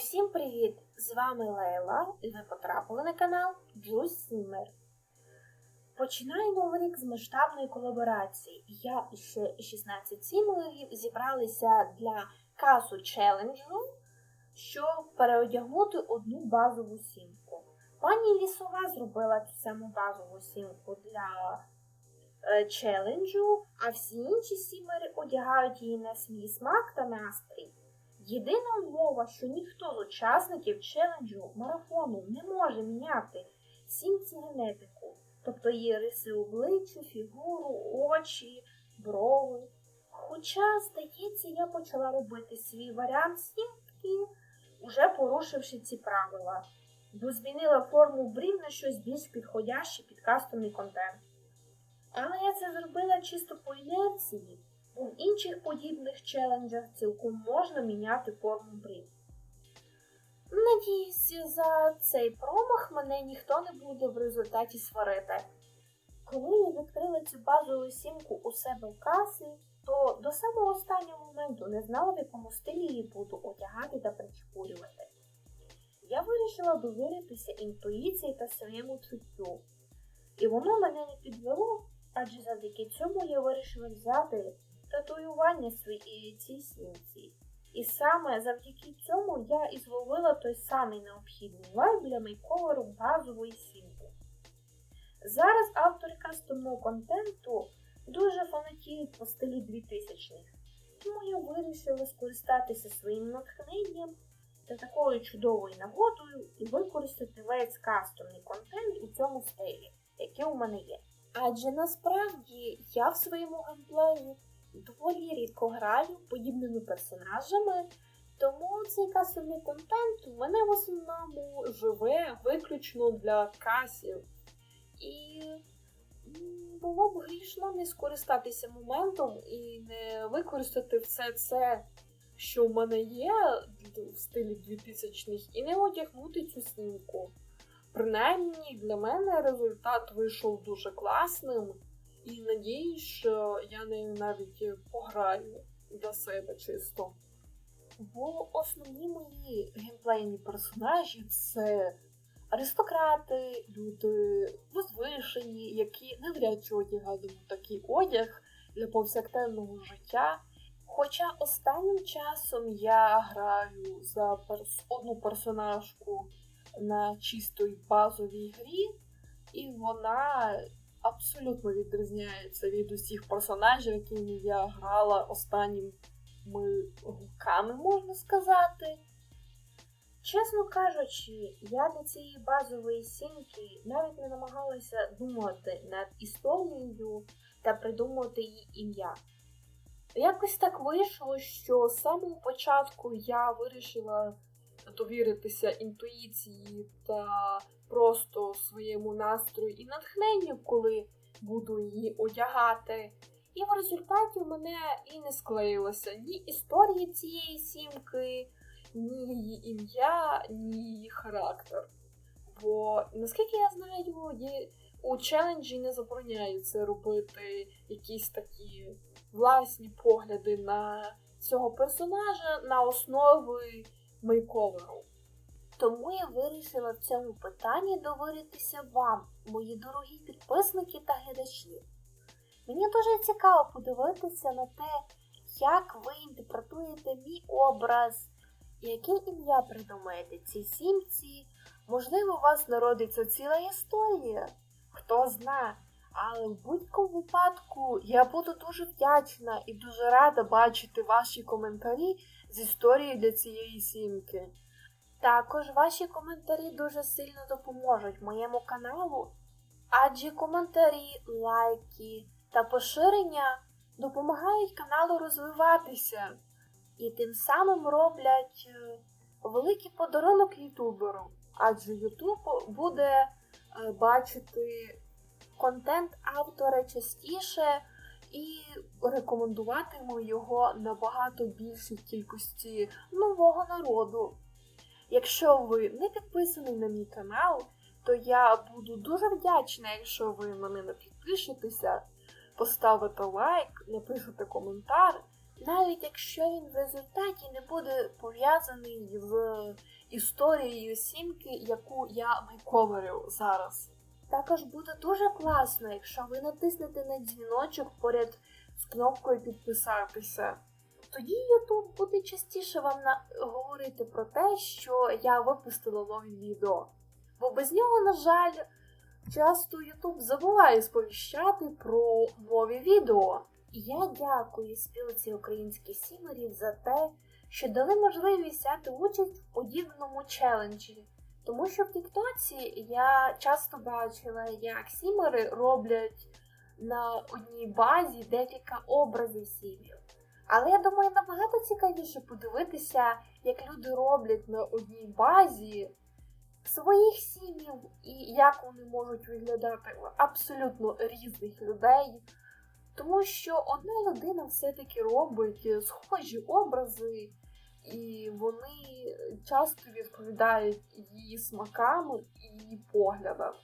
Усім привіт! З вами Лейла, і ви потрапили на канал Juice Simmer. Починаю новий рік з масштабної колаборації. Я і ще 16 сімерів зібралися для касу челенджу, щоб переодягнути одну базову сімку. Пані Лісова зробила цю саму базову сімку для е, челенджу, а всі інші сімери одягають її на свій смак та настрій. Єдина умова, що ніхто з учасників челенджу марафону не може міняти сімці генетику, тобто її риси обличчя, фігуру, очі, брови. Хоча, здається, я почала робити свій варіант сімки, уже порушивши ці правила, бо змінила форму брів на щось більш підходяще під кастомний контент. Але я це зробила чисто по інерції. У інших подібних челенджах цілком можна міняти форму брів. Надіюся, за цей промах мене ніхто не буде в результаті сварити. Коли я відкрила цю базову сімку у себе в касі, то до самого останнього моменту не знала, в якому стилі її буду одягати та причепурювати. Я вирішила довіритися інтуїції та своєму чуттю. І воно мене не підвело, адже завдяки цьому я вирішила взяти татуювання своєї цій сімці. І саме завдяки цьому я і зловила той самий необхідний вайб для мейковеру базової сімки. Зараз автори кастомного контенту дуже фанатіють по стилі 2000-х, тому я вирішила скористатися своїм натхненням та такою чудовою нагодою і використати весь кастомний контент у цьому стилі, який у мене є. Адже насправді я в своєму геймплеї доволі рідко граю подібними персонажами, тому цей касовий контент у мене в основному живе виключно для касів. І було б грішно не скористатися моментом і не використати все це, що в мене є в стилі 2000-х, і не одягнути цю снімку. Принаймні, для мене результат вийшов дуже класним. І надіюсь, що я нею навіть пограю для себе чисто. Бо основні мої геймплейні персонажі це аристократи, люди возвишені, які навряд чи одягатимуть такий одяг для повсякденного життя. Хоча останнім часом я граю за перс одну персонажку на чистої базовій грі, і вона абсолютно відрізняється від усіх персонажів, якими я грала останніми руками, можна сказати. Чесно кажучи, я для цієї базової сімки навіть не намагалася думати над історією та придумувати її ім'я. Якось так вийшло, що з самого початку я вирішила довіритися інтуїції та просто своєму настрою і натхненню, коли буду її одягати. І в результаті в мене і не склеїлося ні історії цієї сімки, ні її ім'я, ні її характер. Бо, наскільки я знаю, у челенджі не забороняється робити якісь такі власні погляди на цього персонажа на основі мейковеру. Тому я вирішила в цьому питанні довіритися вам, мої дорогі підписники та глядачі. Мені дуже цікаво подивитися на те, як ви інтерпретуєте мій образ, яке ім'я придумаєте цій сімці. Можливо, у вас народиться ціла історія, хто знає. Але в будь-якому випадку я буду дуже вдячна і дуже рада бачити ваші коментарі з історією для цієї сімки. Також ваші коментарі дуже сильно допоможуть моєму каналу, адже коментарі, лайки та поширення допомагають каналу розвиватися і тим самим роблять е, великий подарунок ютуберу, адже Ютуб буде е, бачити контент автора частіше і рекомендуватиме його набагато більшій кількості нового народу. Якщо ви не підписані на мій канал, то я буду дуже вдячна, якщо ви мене підпишетеся, поставите лайк, напишете коментар навіть якщо він в результаті не буде пов'язаний з історією сімки, яку я мейковерю зараз. Також буде дуже класно, якщо ви натиснете на дзвіночок поряд з кнопкою підписатися. Тоді YouTube буде частіше вам на... говорити про те, що я випустила нові відео. Бо без нього, на жаль, часто YouTube забуває сповіщати про нові відео. І я дякую спілці українських сімерів за те, що дали можливість взяти участь в подібному челенджі. Тому що в Тіктоці я часто бачила, як сімери роблять на одній базі декілька образів сім'їв. Але я думаю, набагато цікавіше подивитися, як люди роблять на одній базі своїх сім'їв і як вони можуть виглядати абсолютно різних людей. Тому що одна людина все-таки робить схожі образи, і вони часто відповідають її смакам і її поглядам.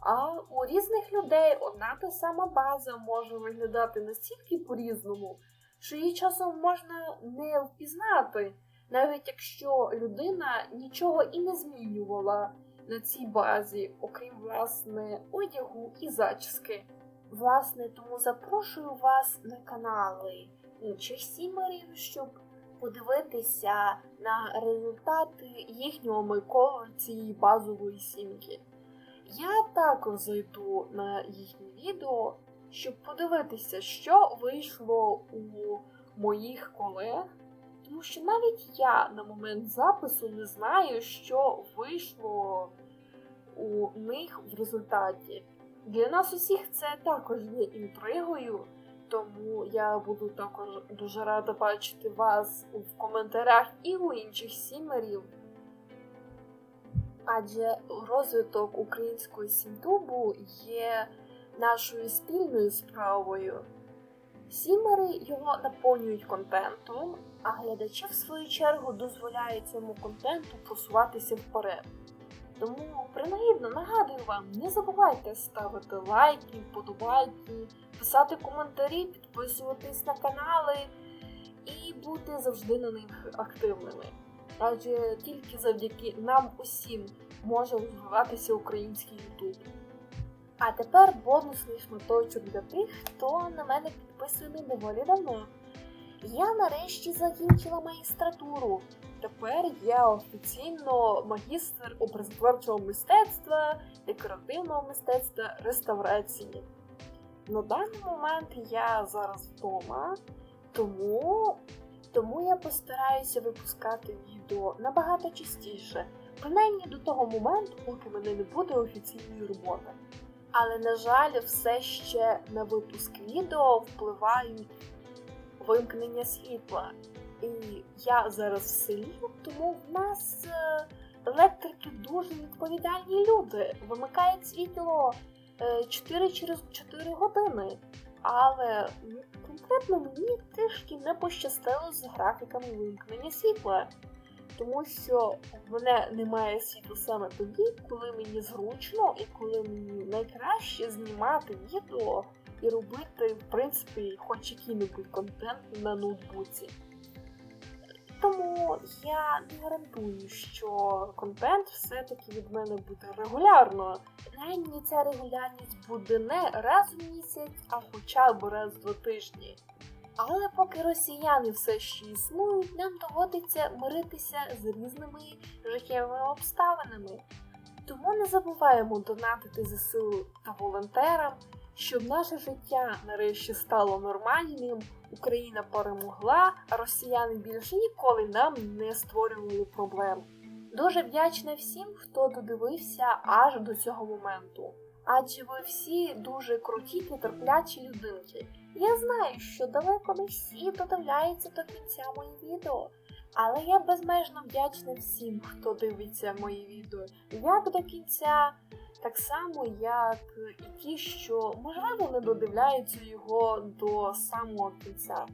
А у різних людей одна та сама база може виглядати настільки по-різному, що її часом можна не впізнати, навіть якщо людина нічого і не змінювала на цій базі, окрім власне одягу і зачіски. Власне, тому запрошую вас на канали інших сімерів, щоб подивитися на результати їхнього мейкову цієї базової сімки. Я також зайду на їхнє відео, щоб подивитися, що вийшло у моїх колег, тому що навіть я на момент запису не знаю, що вийшло у них в результаті. Для нас усіх це також є інтригою, тому я буду також дуже рада бачити вас в коментарях і у інших сімерів. Адже розвиток українського сімтубу є нашою спільною справою. Сімери його наповнюють контентом, а глядачі, в свою чергу, дозволяють цьому контенту просуватися вперед. Тому принагідно нагадую вам, не забувайте ставити лайки, вподобайки, писати коментарі, підписуватись на канали і бути завжди на них активними. Адже тільки завдяки нам усім може розвиватися український YouTube. А тепер бонусний шматочок для тих, хто на мене підписаний доволі давно. Я нарешті закінчила магістратуру. Тепер я офіційно магістр образотворчого мистецтва, декоративного мистецтва, реставрації. На даний момент я зараз вдома, тому тому я постараюся випускати відео набагато частіше, принаймні до того моменту, поки мене не буде офіційної роботи. Але, на жаль, все ще на випуск відео впливають вимкнення світла. І я зараз в селі, тому в нас е, електрики дуже відповідальні люди. Вимикають світло 4 е, через 4 години. Але конкретно мені трішки не пощастило з графіками вимкнення світла. Тому що в мене немає світла саме тоді, коли мені зручно і коли мені найкраще знімати відео і робити, в принципі, хоч який-небудь контент на ноутбуці. Тому я не гарантую, що контент все-таки від мене буде регулярно. Принаймні ця регулярність буде не раз в місяць, а хоча б раз в два тижні. Але поки росіяни все ще існують, нам доводиться миритися з різними життєвими обставинами. Тому не забуваємо донатити ЗСУ та волонтерам, щоб наше життя нарешті стало нормальним, Україна перемогла, а росіяни більше ніколи нам не створювали проблем. Дуже вдячна всім, хто додивився аж до цього моменту. Адже ви всі дуже круті та терплячі людинки. Я знаю, що далеко не всі додивляються до кінця мої відео, але я безмежно вдячна всім, хто дивиться мої відео як до кінця, так само, як і ті, що можливо не додивляються його до самого кінця.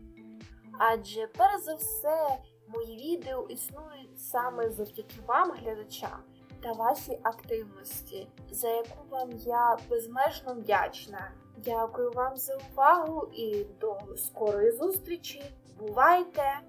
Адже перш за все мої відео існують саме завдяки вам, глядачам, та вашій активності, за яку вам я безмежно вдячна. Дякую вам за увагу і до скорої зустрічі! Бувайте!